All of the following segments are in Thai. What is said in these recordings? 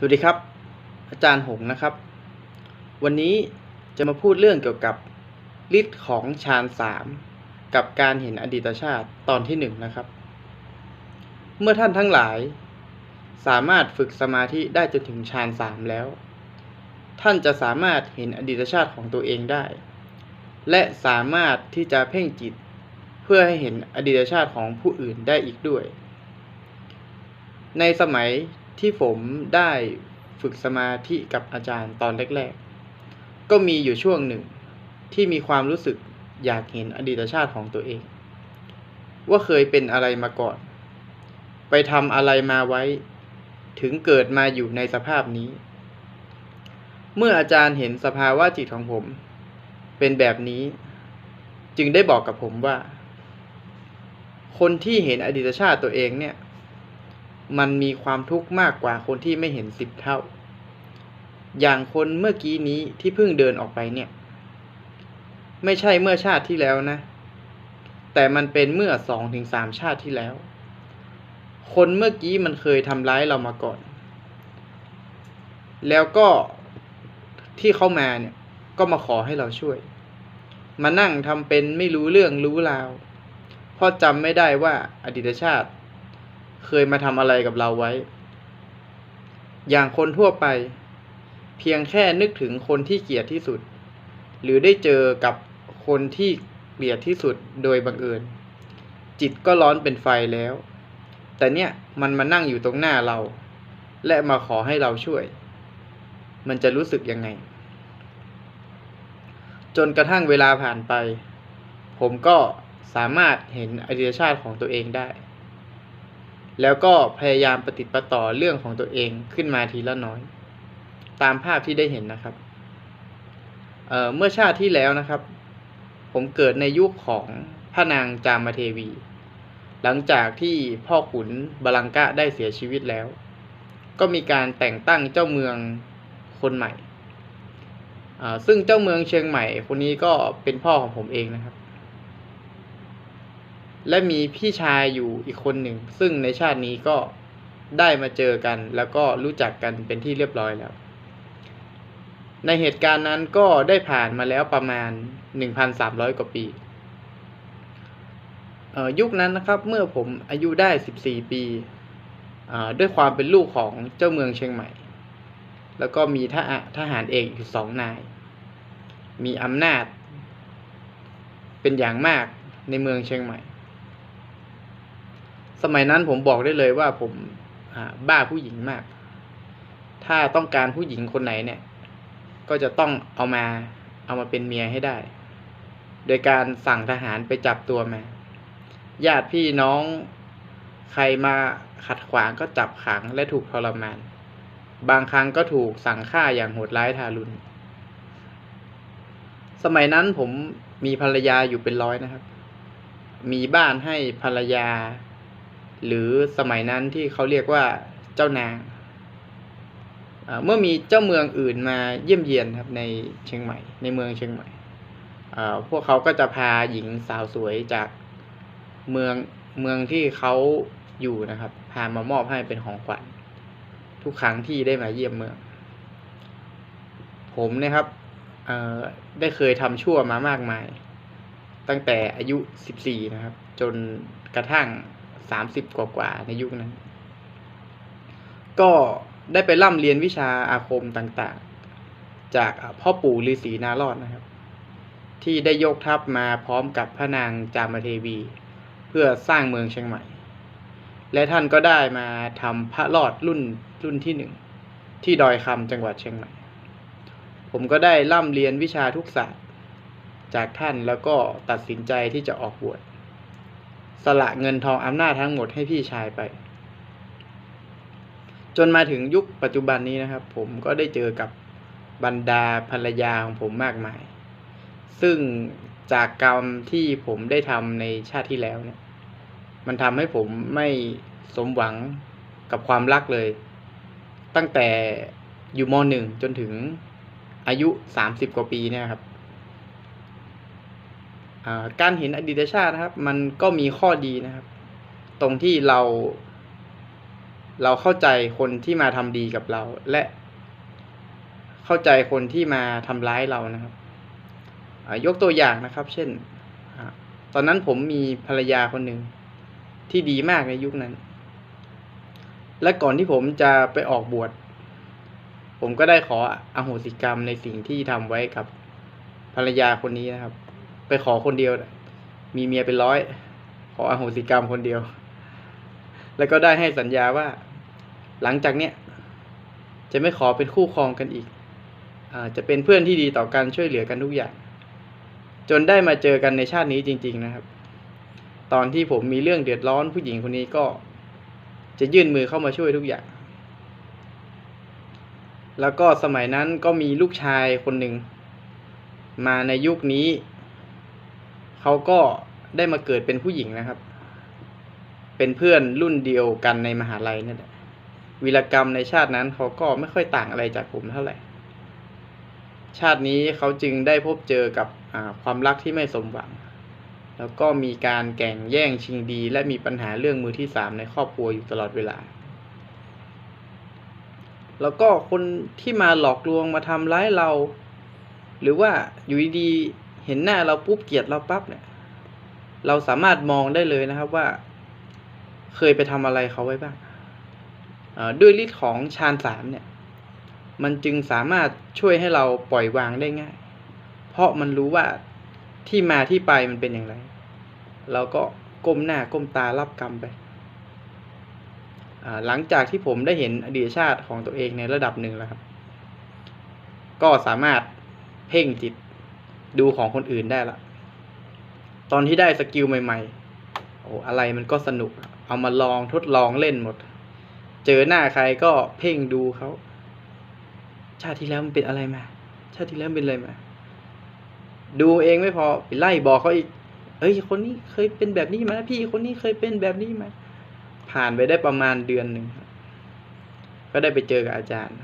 สวัสดีครับ อาจารย์หงนะครับ วันนี้จะมาพูดเรื่องเกี่ยวกับฤทธิ์ของฌานสามกับการเห็นอดีตชาติตอนที่หนึ่งนะครับ เมื่อท่านทั้งหลาย สามารถฝึกสมาธิได้จนถึงฌานสามแล้ว ท่านจะสามารถเห็นอดีตชาติของตัวเองได้ และสามารถที่จะเพ่งจิต เพื่อให้เห็นอดีตชาติของผู้อื่นได้อีกด้วย ในสมัย ที่ผมได้ฝึกสมาธิกับอาจารย์ตอนแรกๆ ก็มีอยู่ช่วงหนึ่งที่มีความรู้สึกอยากเห็นอดีตชาติของตัวเอง ว่าเคยเป็นอะไรมาก่อน ไปทำอะไรมาไว้ ถึงเกิดมาอยู่ในสภาพนี้ เมื่ออาจารย์เห็นสภาวะจิตของผม เป็นแบบนี้ จึงได้บอกกับผมว่า คนที่เห็นอดีตชาติตัวเองเนี่ย มันมีความทุกข์มากกว่าคนที่ไม่เห็นสิบเท่า อย่างคนเมื่อกี้นี้ที่เพิ่งเดินออกไปเนี่ย ไม่ใช่เมื่อชาติที่แล้วนะ แต่มันเป็นเมื่อสองถึงสามชาติที่แล้ว คนเมื่อกี้มันเคยทำร้ายเรามาก่อน แล้วก็ที่เขามาเนี่ย ก็มาขอให้เราช่วย มานั่งทำเป็นไม่รู้เรื่องรู้ราว เพราะจำไม่ได้ว่าอดีตชาติ เคยมาทำอะไรกับเราไว้ อย่างคนทั่วไป เพียงแค่นึกถึงคนที่เกลียดที่สุด หรือได้เจอกับคนที่เกลียดที่สุดโดยบังเอิญ จิตก็ร้อนเป็นไฟแล้ว แต่เนี่ยมันมานั่งอยู่ตรงหน้าเรา และมาขอให้เราช่วย มันจะรู้สึกยังไง จนกระทั่งเวลาผ่านไป ผมก็สามารถเห็นอดีตชาติของตัวเองได้ แล้วก็พยายามปฏิดประต่อเรื่องของตัวเองขึ้นมาทีละน้อย ตามภาพที่ได้เห็นนะครับเเมื่อชาติที่แล้วนะครับ ผมเกิดในยุคของพระนางจามเทวี หลังจากที่พ่อขุนบาลังกะได้เสียชีวิตแล้ว ก็มีการแต่งตั้งเจ้าเมืองคนใหม่ซึ่งเจ้าเมืองเชียงใหม่คนนี้ก็เป็นพ่อของผมเองนะครับ และมีพี่ชายอยู่อีกคนหนึ่ง ซึ่งในชาตินี้ก็ได้มาเจอกัน แล้วก็รู้จักกันเป็นที่เรียบร้อยแล้ว ในเหตุการณ์นั้นก็ได้ผ่านมาแล้วประมาณ 1,300 กว่าปียุคนั้นนะครับเมื่อผมอายุได้ 14 ปีด้วยความเป็นลูกของเจ้าเมืองเชียงใหม่ แล้วก็มีทหารทหารเอกอยู่สองนาย มีอำนาจ เป็นอย่างมากในเมืองเชียงใหม่ สมัยนั้นผมบอกได้เลยว่าผมบ้าผู้หญิงมาก ถ้าต้องการผู้หญิงคนไหนเนี่ย ก็จะต้องเอามาเอามาเป็นเมียให้ได้ โดยการสั่งทหารไปจับตัวมา ญาติพี่น้องใครมาขัดขวางก็จับขังและถูกทรมาน บางครั้งก็ถูกสั่งฆ่าอย่างโหดร้ายทารุณ สมัยนั้นผมมีภรรยาอยู่เป็นร้อยนะครับ มีบ้านให้ภรรยา หรือสมัยนั้นที่เขาเรียกว่าเจ้านางเมื่อมีเจ้าเมืองอื่นมาเยี่ยมเยียนครับในเชียงใหม่ ในเมืองเชียงใหม่พวกเขาก็จะพาหญิงสาวสวยจากเมืองเมืองที่เขาอยู่นะครับ พามามอบให้เป็นของขวัญทุกครั้งที่ได้มาเยี่ยมเมือง ผมนะครับได้เคยทำชั่วมามากมาย ตั้งแต่อายุสิบสี่นะครับ จนกระทั่ง สามสิบกว่าๆในยุคนั้น ก็ได้ไปร่ำเรียนวิชาอาคมต่างๆ จากพ่อปู่ฤาษีนารอดนะครับ ที่ได้ยกทัพมาพร้อมกับพระนางจามเทวี เพื่อสร้างเมืองเชียงใหม่ และท่านก็ได้มาทำพระรอดรุ่นรุ่นที่หนึ่งที่ดอยคำจังหวัดเชียงใหม่ ผมก็ได้ร่ำเรียนวิชาทุกศาสตร์จากท่านแล้วก็ตัดสินใจที่จะออกบวช สละเงินทองอำนาจทั้งหมดให้พี่ชายไป จนมาถึงยุคปัจจุบันนี้นะครับ ผมก็ได้เจอกับบรรดาภรรยาของผมมากมาย ซึ่งจากกรรมที่ผมได้ทำในชาติที่แล้วเนี่ย มันทำให้ผมไม่สมหวังกับความรักเลย ตั้งแต่อยู่มหนึ่งจนถึงอายุสามสิบกว่าปีเนี่ยครับ การเห็นอดีตชาตินะครับ มันก็มีข้อดีนะครับ ตรงที่เรา เราเข้าใจคนที่มาทำดีกับเรา และเข้าใจคนที่มาทำร้ายเรานะครับยกตัวอย่างนะครับ เช่น ตอนนั้นผมมีภรรยาคนหนึ่งที่ดีมากในยุคนั้น และก่อนที่ผมจะไปออกบวช ผมก็ได้ขออโหสิกรรมในสิ่งที่ทำไว้กับภรรยาคนนี้นะครับ ไปขอคนเดียว มีเมียเป็นร้อย ขออโหสิกรรมคนเดียว แล้วก็ได้ให้สัญญาว่า หลังจากเนี้ยจะไม่ขอเป็นคู่ครองกันอีกอจะเป็นเพื่อนที่ดีต่อกันช่วยเหลือกันทุกอย่าง จนได้มาเจอกันในชาตินี้จริง ๆ นะครับ ตอนที่ผมมีเรื่องเดือดร้อนผู้หญิงคนนี้ก็ จะยื่นมือเข้ามาช่วยทุกอย่าง แล้วก็สมัยนั้นก็มีลูกชายคนหนึ่งมาในยุคนี้ เขาก็ได้มาเกิดเป็นผู้หญิงนะครับ เป็นเพื่อนรุ่นเดียวกันในมหาลัยนั่นแหละวีรกรรมในชาตินั้นเขาก็ไม่ค่อยต่างอะไรจากผมเท่าไหร่ ชาตินี้เขาจึงได้พบเจอกับความรักที่ไม่สมหวัง แล้วก็มีการแก่งแย่งชิงดี และมีปัญหาเรื่องมือที่สามในครอบครัวอยู่ตลอดเวลา แล้วก็คนที่มาหลอกลวงมาทำร้ายเรา หรือว่าอยู่ดีๆ เห็นหน้าเราปุ๊บเกลียดเราปั๊บเนี่ย เราสามารถมองได้เลยนะครับว่า เคยไปทำอะไรเขาไว้บ้างด้วยฤทธิ์ของฌานสามเนี่ย มันจึงสามารถช่วยให้เราปล่อยวางได้ง่าย เพราะมันรู้ว่าที่มาที่ไปมันเป็นอย่างไร เราก็ก้มหน้าก้มตารับกรรมไปหลังจากที่ผมได้เห็นอดีตชาติของตัวเองในระดับหนึ่งแล้วครับ ก็สามารถเพ่งจิต ดูของคนอื่นได้ละ ตอนที่ได้สกิลใหม่ๆ โอ้อะไรมันก็สนุก เอามาลองทดลองเล่นหมด เจอหน้าใครก็เพ่งดูเขา ชาติที่แล้วมันเป็นอะไรมา ชาติที่แล้วเป็นอะไรมา ดูเองไม่พอไปไล่บอกเขาอีก เอ้ย คนนี้เคยเป็นแบบนี้มานะพี่คนนี้เคยเป็นแบบนี้มา ผ่านไปได้ประมาณเดือนหนึ่ง ก็ได้ไปเจอกับอาจารย์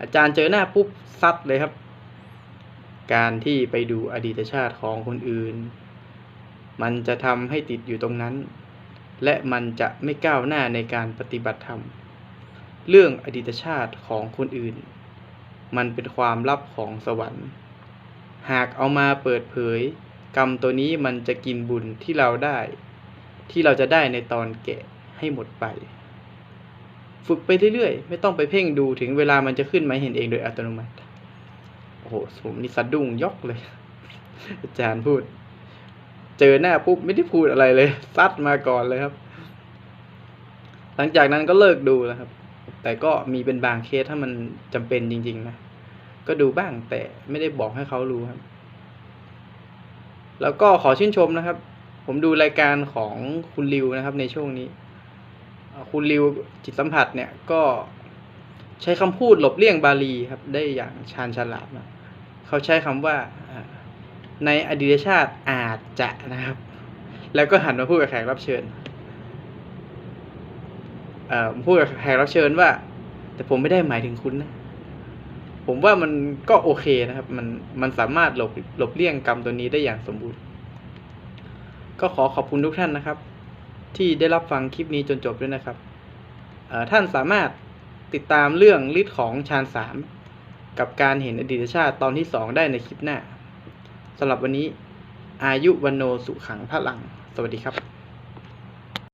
อาจารย์เจอหน้าปุ๊บซัดเลยครับ การที่ไปดูอดีตชาติของคนอื่น มันจะทำให้ติดอยู่ตรงนั้น และมันจะไม่ก้าวหน้าในการปฏิบัติธรรม เรื่องอดีตชาติของคนอื่น มันเป็นความลับของสวรรค์ หากเอามาเปิดเผย กรรมตัวนี้มันจะกินบุญที่เราได้ ที่เราจะได้ในตอนแก่ให้หมดไป ฝึกไปเรื่อยๆ ไม่ต้องไปเพ่งดูถึงเวลามันจะขึ้นมาเห็นเองโดยอัตโนมัติ โอ้โหผมนี่สะดุ้งยกเลย อาจารย์พูด เจอหน้าปุ๊บไม่ได้พูดอะไรเลยซัดมาก่อนเลยครับ หลังจากนั้นก็เลิกดูแล้วครับ แต่ก็มีเป็นบางเคสถ้ามันจำเป็นจริง ๆ นะ ก็ดูบ้างแต่ไม่ได้บอกให้เขารู้ครับ แล้วก็ขอชื่นชมนะครับ ผมดูรายการของคุณริวนะครับ ในช่วงนี้ คุณริวจิตสัมผัสเนี่ยก็ใช้คำพูดหลบเลี่ยงบาลีครับ ได้อย่างชาญฉลาดนะ เขาใช้คำว่าอ่าในอดีตชาติอาจจะนะครับ แล้วก็หันมาพูดกับแขกรับเชิญเอ่อพูดกับแขกรับเชิญว่า แต่ผมไม่ได้หมายถึงคุณนะ ผมว่ามันก็โอเคนะครับ มันมันสามารถหลบหลบเลี่ยงกรรมตัวนี้ได้อย่างสมบูรณ์ ก็ขอขอบคุณทุกท่านนะครับ ที่ได้รับฟังคลิปนี้จนจบด้วยนะครับท่านสามารถติดตามเรื่องฤทธิ์ของฌานสาม กับการเห็นอดีตชาติตอนที่สองได้ในคลิปหน้าสำหรับวันนี้ อายุวันโนสุขังพระลัง สวัสดีครับ